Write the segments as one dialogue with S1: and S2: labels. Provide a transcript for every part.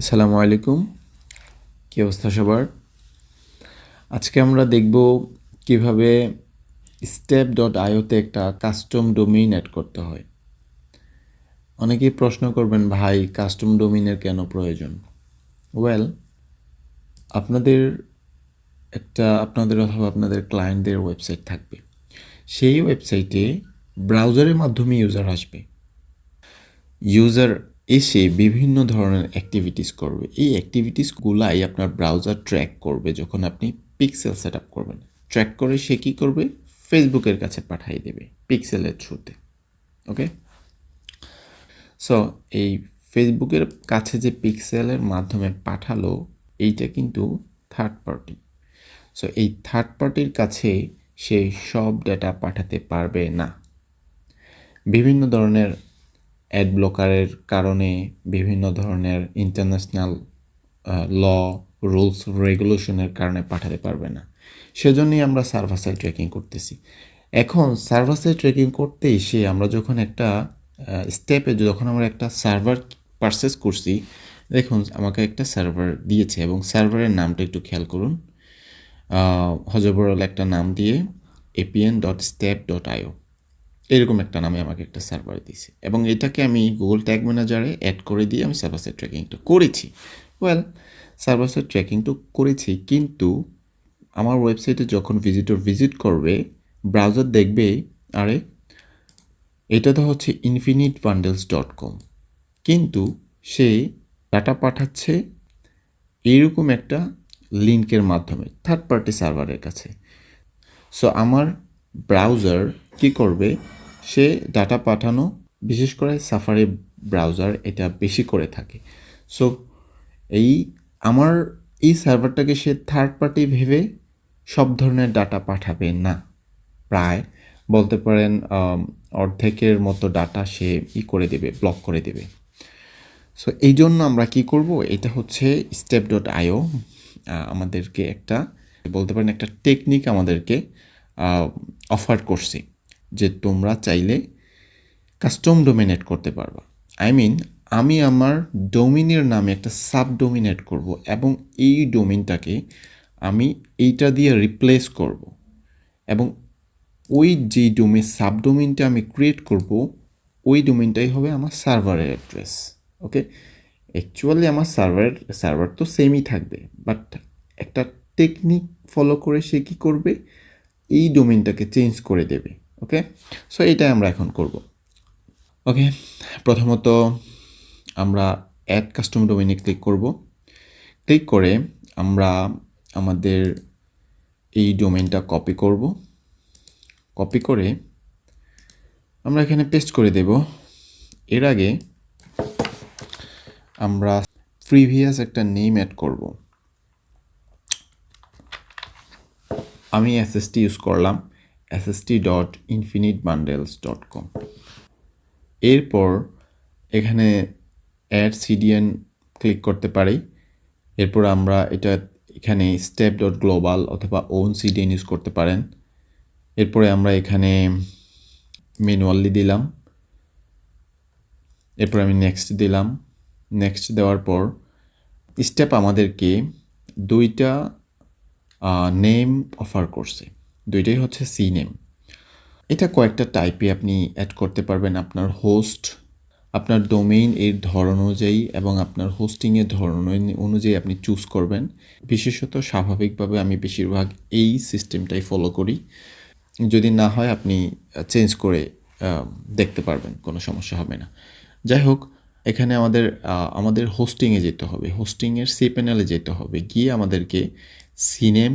S1: আসসালামু আলাইকুম। কী অবস্থা সবার? আজকে আমরা দেখব কীভাবে স্টেপ ডট আইওতে একটা কাস্টম ডোমিন অ্যাড করতে হয়। অনেকেই প্রশ্ন করবেন, ভাই কাস্টম ডোমিনের কেন প্রয়োজন? ওয়েল আপনাদের একটা, আপনাদের অথবা আপনাদের ক্লায়েন্টদের ওয়েবসাইট থাকবে। সেই ওয়েবসাইটে ব্রাউজারের মাধ্যমে ইউজার আসবে। ইউজার এসে বিভিন্ন ধরনের অ্যাক্টিভিটিস করবে। এই অ্যাক্টিভিটিসগুলাই আপনার ব্রাউজার ট্র্যাক করবে যখন আপনি পিক্সেল সেট আপ করবেন। ট্র্যাক করে সে কী করবে? ফেসবুকের কাছে পাঠিয়ে দেবে পিক্সেলের থ্রুতে ওকে সো এই ফেসবুকের কাছে যে পিক্সেলের মাধ্যমে পাঠালো, এইটা কিন্তু থার্ড পার্টি সো এই থার্ড পার্টির কাছে সে সব ডেটা পাঠাতে পারবে না। বিভিন্ন ধরনের অ্যাড ব্লকারের কারণে বিভিন্ন ধরনের ইন্টারন্যাশনাল ল রুলস রেগুলেশনের কারণে পাঠাতে পারবে না। সেজন্যই আমরা সার্ভার ট্রেকিং করতেছি। এখন সার্ভার ট্রেকিং করতে এসে আমরা যখন একটা স্টেপে যখন আমরা একটা সার্ভার পারচেস করছি, দেখুন আমাকে একটা সার্ভার দিয়েছে এবং সার্ভারের নামটা একটু খেয়াল করুন। হজবরল একটা নাম দিয়ে APN dot step dot IO এরকম একটা নামে আমাকে একটা সার্ভার দিয়েছে। এবং এটাকে আমি গুগল ট্যাগ ম্যানেজারে অ্যাড করে দিয়ে আমি সার্ভার সাইড ট্র্যাকিংটা করেছি। ওয়েল সার্ভার সাইড ট্র্যাকিং তো করেছি, কিন্তু আমার ওয়েবসাইটে যখন ভিজিটর ভিজিট করবে ব্রাউজার দেখবে, আরে, এটা তো হচ্ছে ইনফিনিট বান্ডেলস ডট কম কিন্তু সে ডাটা পাঠাচ্ছে এরকম একটা লিঙ্কের মাধ্যমে থার্ড পার্টি সার্ভারের কাছে। সো আমার ব্রাউজার কি করবে? সে ডাটা পাঠানো, বিশেষ করে সাফারি ব্রাউজার এটা বেশি করে থাকে। সো এই আমার এই সার্ভারটাকে সে থার্ড পার্টি ভেবে সব ধরনের ডাটা পাঠাবে না। প্রায় বলতে পারেন অর্ধেকের মতো ডাটা সে ই করে দেবে ব্লক করে দেবে। সো এই জন্য আমরা কি করব? এটা হচ্ছে স্টেপ ডট আইও আমাদেরকে একটা, বলতে পারেন একটা টেকনিক আমাদেরকে অফার করছে। যে তোমরা চাইলে কাস্টম ডোমিনেট করতে পারবা। আই মিন আমি আমার ডোমিনের নামে একটা সাব ডোমিনেট করব এবং এই ডোমিনটাকে আমি এইটা দিয়ে রিপ্লেস করব এবং ওই যে ডোমিন সাব ডোমিনটা আমি ক্রিয়েট করব, ওই ডোমিনটাই হবে আমার সার্ভারের অ্যাড্রেস ওকে অ্যাকচুয়ালি আমার সার্ভারের সার্ভার তো সেমই থাকবে বাট একটা টেকনিক ফলো করে সে কী করবে? এই ডোমেনটাকে চেঞ্জ করে দেবে। ওকে সো এইটাই আমরা এখন করব। ওকে প্রথমত আমরা অ্যাড কাস্টম ডোমেনে ক্লিক করব। ক্লিক করে আমরা আমাদের এই ডোমেনটা কপি করব। কপি করে আমরা এখানে পেস্ট করে দেব। এর আগে আমরা প্রিভিয়াস একটা নেম অ্যাড করব। আমি এসএসটি ইউজ করলাম। SST dot infinite bundles dot com এরপর এখানে অ্যাড সিডিএন ক্লিক করতে পারি। এরপর আমরা এটা এখানে স্টেপ ডট গ্লোবাল অথবা ওন সিডিএন ইউজ করতে পারেন। এরপরে আমরা এখানে ম্যানুয়ালি দিলাম। এরপর আমি নেক্সট দিলাম। নেক্সট দেওয়ার পর স্টেপ আমাদেরকে দুইটা নেম অফার করছে। দুইটাই হচ্ছে সি নেম এটা কয়েকটা টাইপে আপনি অ্যাড করতে পারবেন আপনার হোস্ট আপনার ডোমেইন এর ধরন অনুযায়ী এবং আপনার হোস্টিংয়ের ধরন অনুযায়ী আপনি চুজ করবেন। বিশেষত স্বাভাবিকভাবে আমি বেশিরভাগ এই সিস্টেমটাই ফলো করি। যদি না হয় আপনি চেঞ্জ করে দেখতে পারবেন, কোনো সমস্যা হবে না। যাই হোক, এখানে আমাদের আমাদের হোস্টিংয়ে যেতে হবে। হোস্টিংয়ের সি প্যানেলে যেতে হবে। গিয়ে আমাদেরকে সিনেম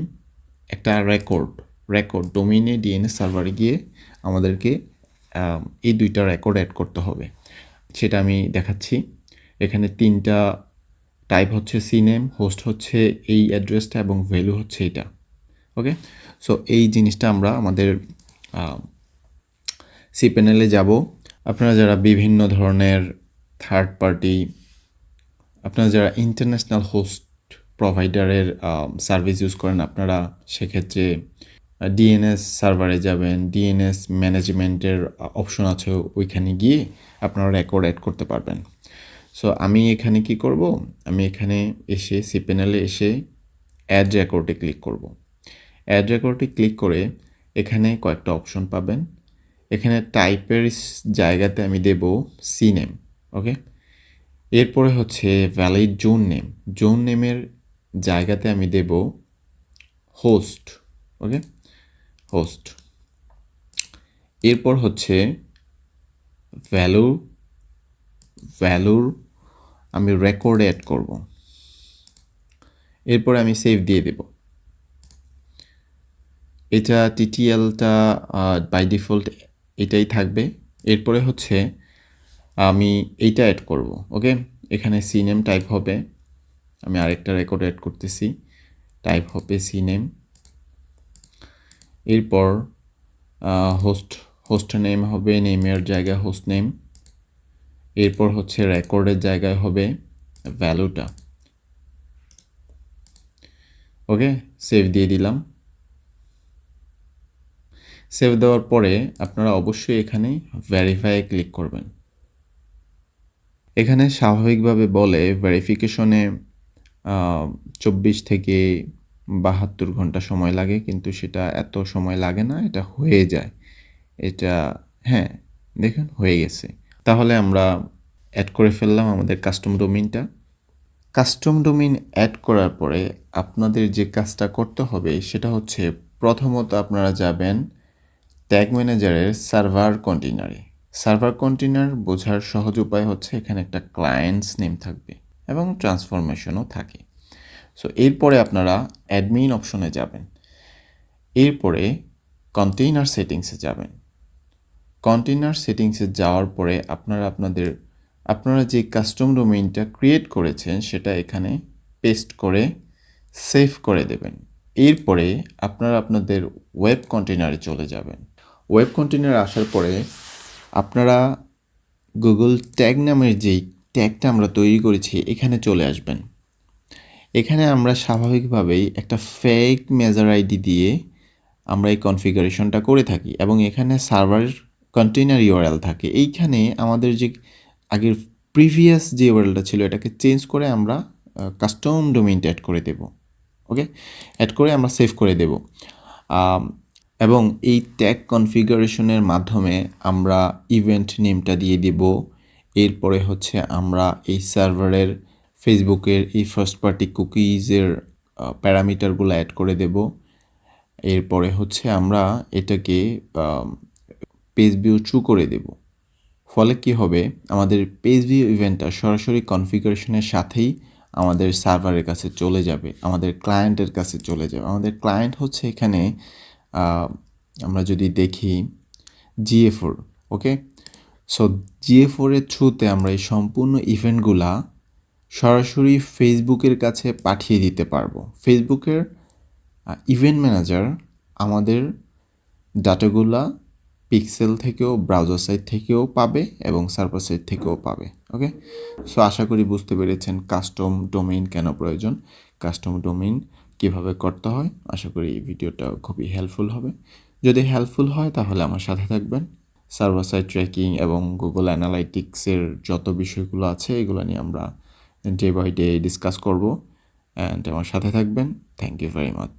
S1: একটা রেকর্ড রেকর্ড ডোমিনে ডিএনএস সার্ভারে গিয়ে আমাদেরকে এই দুইটা রেকর্ড অ্যাড করতে হবে। সেটা আমি দেখাচ্ছি। এখানে তিনটা টাইপ হচ্ছে সিনেম হোস্ট হচ্ছে এই অ্যাড্রেসটা এবং ভ্যালু হচ্ছে এটা। ওকে সো এই জিনিসটা আমরা আমাদের সি প্যানেলে যাব। আপনারা যারা বিভিন্ন ধরনের থার্ড পার্টি আপনারা যারা ইন্টারন্যাশনাল হোস্ট প্রোভাইডারের সার্ভিস ইউজ করেন, আপনারা সেক্ষেত্রে ডিএনএস সার্ভারে যাবেন ডিএনএস ম্যানেজমেন্টের অপশন আছে ওইখানে গিয়ে আপনারা রেকর্ড অ্যাড করতে পারবেন। সো আমি এখানে কি করব? আমি এখানে এসে সি প্যানেলে এসে অ্যাড রেকর্ডে ক্লিক করব। অ্যাড রেকর্ডে ক্লিক করে এখানে কয়েকটা অপশন পাবেন। এখানে টাইপের জায়গাতে আমি দেব সি নেম ওকে এরপরে হচ্ছে ভ্যালিড জোন নেম জোন নেমের জায়গাতে আমি দেব হোস্ট ওকে হোস্ট এরপর হচ্ছে ভ্যালু ভ্যালুর আমি রেকর্ড অ্যাড করব। এরপরে আমি সেভ দিয়ে দেব। এটা টিটিএলটা বাই ডিফল্ট এটাই থাকবে। এরপরে হচ্ছে আমি এইটা অ্যাড করব ওকে এখানে সি নেম টাইপ হবে। আমি আরেকটা রেকর্ড অ্যাড করতেছি। টাইপ হবে সি নেম এরপর হোস্ট হোস্ট নেম হবে নেমের জায়গায় হোস্ট নেম এরপর হচ্ছে রেকর্ডের জায়গায় হবে ভ্যালুটা ওকে সেভ দিয়ে দিলাম। সেভ দেওয়ার পরে আপনারা অবশ্যই এখানে ভেরিফাই ক্লিক করবেন। এখানে স্বাভাবিকভাবে বলে ভেরিফিকেশনে চব্বিশ থেকে বাহাত্তর ঘণ্টা সময় লাগে, কিন্তু সেটা এত সময় লাগে না, এটা হয়ে যায়। এটা হ্যাঁ দেখুন, হয়ে গেছে। তাহলে আমরা অ্যাড করে ফেললাম আমাদের কাস্টম ডোমিনটা কাস্টম ডোমিন অ্যাড করার পরে আপনাদের যে কাজটা করতে হবে, সেটা হচ্ছে প্রথমত আপনারা যাবেন ট্যাগ ম্যানেজারের সার্ভার কন্টেনারে সার্ভার কন্টেনার বোঝার সহজ উপায় হচ্ছে এখানে একটা ক্লায়েন্টস নেম থাকবে এবং ট্রান্সফরমেশনও থাকে। সো এরপরে আপনারা অ্যাডমিন অপশনে যাবেন। এরপরে কন্টেইনার সেটিংসে যাবেন। কন্টেইনার সেটিংসে যাওয়ার পরে আপনারা আপনাদের, আপনারা যে কাস্টম ডোমেইনটা ক্রিয়েট করেছেন, সেটা এখানে পেস্ট করে সেভ করে দেবেন। এরপরে আপনারা আপনাদের ওয়েব কন্টেনারে চলে যাবেন। ওয়েব কন্টেনার আসার পরে আপনারা গুগল ট্যাগ নামের যেই ট্যাগটা আমরা তৈরি করেছি, এখানে চলে আসবেন। এখানে আমরা স্বাভাবিকভাবেই একটা ফেক মেজার আইডি দিয়ে আমরা এই কনফিগারেশনটা করে থাকি এবং এখানে সার্ভার কন্টেনার ইউআরএল থাকে। এইখানে আমাদের যে আগের প্রিভিয়াস যে ইউআরএলটা ছিল এটাকে চেঞ্জ করে আমরা কাস্টম ডোমেইনটা অ্যাড করে দেব। ওকে অ্যাড করে আমরা সেভ করে দেব। এবং এই ট্যাগ কনফিগারেশনের মাধ্যমে আমরা ইভেন্ট নেমটা দিয়ে দেব। এরপরে হচ্ছে আমরা এই সার্ভারের ফেসবুকের এই ফার্স্ট পার্টি কুকিজের প্যারামিটারগুলো অ্যাড করে দেব। এরপরে হচ্ছে আমরা এটাকে পেজ ভিউ ট্রু করে দেব। ফলে কি হবে? আমাদের পেজ ভিউ ইভেন্টটা সরাসরি কনফিগারেশনের সাথেই আমাদের সার্ভারের কাছে চলে যাবে, আমাদের ক্লায়েন্টের কাছে চলে যাবে। আমাদের ক্লায়েন্ট হচ্ছে এখানে আমরা যদি দেখি জিএফোর ওকে সো জিএফোরের থ্রুতে আমরা এই সম্পূর্ণ ইভেন্টগুলা সরাসরি ফেসবুকের কাছে পাঠিয়ে দিতে পারব। ফেসবুকের ইভেন্ট ম্যানেজার আমাদের ডাটাগুলা পিক্সেল থেকেও ব্রাউজার সাইট থেকেও পাবে এবং সার্ভার সাইট থেকেও পাবে ওকে সো আশা করি বুঝতে পেরেছেন কাস্টম ডোমেইন কেন প্রয়োজন কাস্টম ডোমেইন কীভাবে করতে হয়। আশা করি এই ভিডিওটা খুবই হেল্পফুল হবে। যদি হেল্পফুল হয়, তাহলে আমার সাথে থাকবেন। সার্ভার সাইট ট্র্যাকিং এবং গুগল অ্যানালাইটিক্সের যত বিষয়গুলো আছে, এগুলো নিয়ে আমরা ডে বাই ডে ডিসকাস করব অ্যান্ড আমার সাথে থাকবেন থ্যাংক ইউ ভেরি মাচ